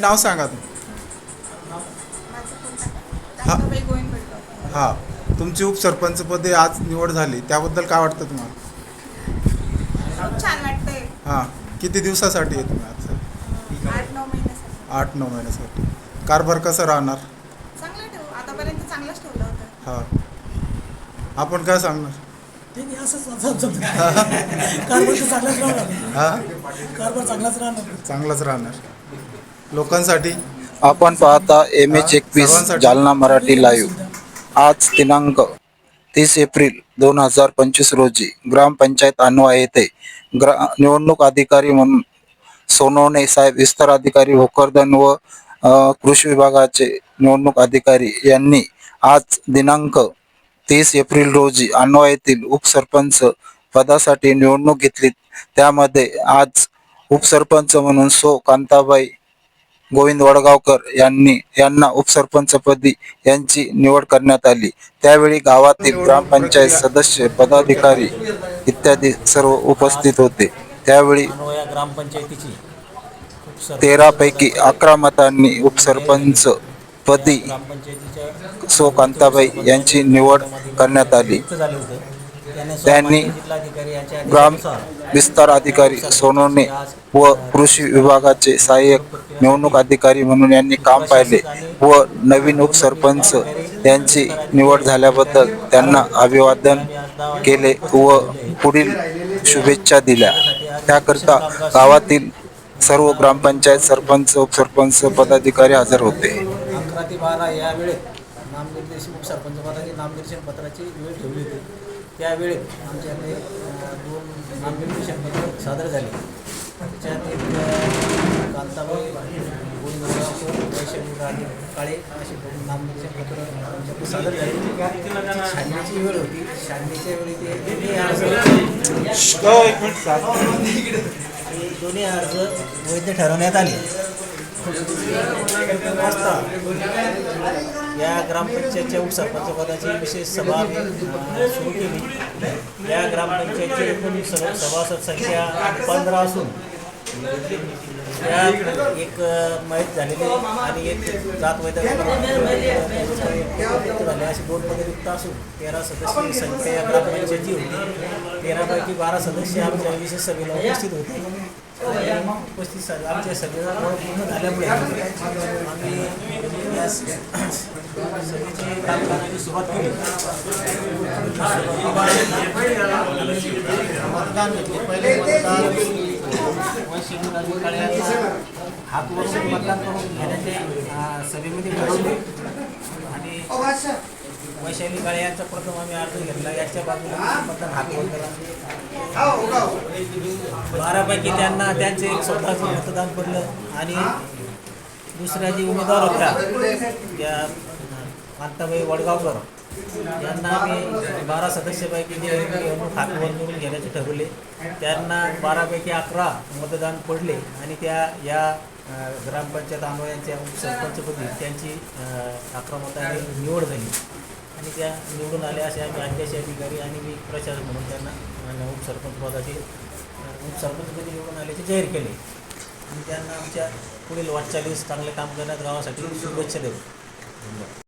नाव सांगा तुम्ही. माझं कोणतं कांताबाई गोविंद पेडगाव हां. तुमची उपसरपंचपदी आज निवड झाली त्याबद्दल काय वाटतं तुम्हाला? खूप छान वाटतंय. हां. किती दिवसासाठी आहे तुम्ही आज? आठ नऊ महिन्यासाठी. कारभार कसं राहणार? चांगलं ठेवू. आतापर्यंत चांगलंच ठेवलं होतं. हां. आपण काय सांगणार? ते नाही असंच असं समजा कारभार तर चांगलाच राहणार. हां? कारभार चांगलाच राहणार. चांगलंच राहणार. लोकांसाठी? आपण पाहता एम एच एकवीस. जालना मराठी लाईव्ह आज दिनांक तीस एप्रिल दोन हजार पंचवीस रोजी ग्रामपंचायत अनवा येथे ग्रा निवडणूक अधिकारी म्हणून सोनवणे साहेब विस्तार अधिकारी भोकरदन व कृषी विभागाचे निवडणूक अधिकारी यांनी आज दिनांक तीस एप्रिल रोजी अनवा येथील उपसरपंच पदासाठी निवडणूक घेतली. त्यामध्ये आज उपसरपंच म्हणून सो कांताबाई गोविंद वडगावकर यांनी यांना उपसरपंचपदी यांची निवड करण्यात आली. त्यावेळी गावातील ग्रामपंचायत सदस्य पदाधिकारी इत्यादी सर्व उपस्थित होते. त्यावेळी ग्रामपंचायतीची तेरा पैकी अकरा मतांनी उपसरपंच पदी सो कांताबाई यांची निवड करण्यात आली. त्यांनी ग्राम विस्तार अधिकारी सोनोने व कृषी विभागाचे सहाय्यक निवडणूक अधिकारी म्हणून यांनी काम पाहिले व नवीन उपसरपंच यांची निवड झाल्याबद्दल त्यांना अभिवादन केले व पुढील शुभेच्छा दिल्या. त्याकरता गावातील सर्व ग्रामपंचायत सरपंच उपसरपंच पदाधिकारी हजर होते. अकरा ते बारा या वेळेत नामनिर्देशन उपसरपंच पदाची नामनिर्देशन पत्राची वेळ ठेवली होती. त्यावेळेत आमच्याकडे दोन नामनिर्देशन पत्र सादर झाले. त्याच्यात एक कांताबाई राणी काळे असे दोन नामनिर्देशन पत्र आमच्याकडे सादर झाले. वेळ होती. छाननीच्या वेळी ते दोन्ही अर्ज दोन्ही अर्ज वैध ठरवण्यात आले. या ग्रामपंचायतच्या उपसरपंच पदाची विशेष सभा सुरू केली. या ग्रामपंचायतची एकूण सभासद संख्या पंधरा असून यात एक अ, झालेली आणि एक जात वैद्य झाले असे दोन पदे रिक्त असून तेरा सदस्य संख्या या ग्रामपंचायतची होती. तेरापैकी बारा सदस्य आमच्या विशेष सभेला उपस्थित होते. उपस्थित आमच्या सभेला पूर्ण झाल्यामुळे आम्ही या सभेची कामकाजाची सुरुवात केली. मतदान घेतले पहिले मतदान वैशिष्ट्य काळे हात वरून मतदान करून घेण्याचे सभेमध्ये आणि वैशाली काळे यांचा प्रथम आम्ही अर्ज घेतला याच्या बाजूला मतदान हात वर करा बारापैकी त्यांना त्यांचे एक स्वतःचं मतदान पडलं आणि दुसऱ्या जी उमेदवार होत्या त्या कांताबाई वडगावकर यांना आम्ही बारा सदस्यापैकी जे निवडणूक हातवर घेण्याचे ठरवले. त्यांना बारापैकी अकरा मतदान पडले आणि त्या या ग्रामपंचायत आंबोळ्यांच्या उपसरपंचपदी त्यांची अकरा मतांनी निवड झाली. आणि त्या निवडून आल्या असे आम्ही अध्यक्ष अधिकारी आणि मी प्रशासक म्हणून त्यांना अ, उपसरपंच पदाचे उपसरपंचपदी निवडून आल्याचे जाहीर केले. आणि त्यांना आमच्या पुढील वाटचालीस चांगले काम करण्यात गावासाठी शुभेच्छा देऊ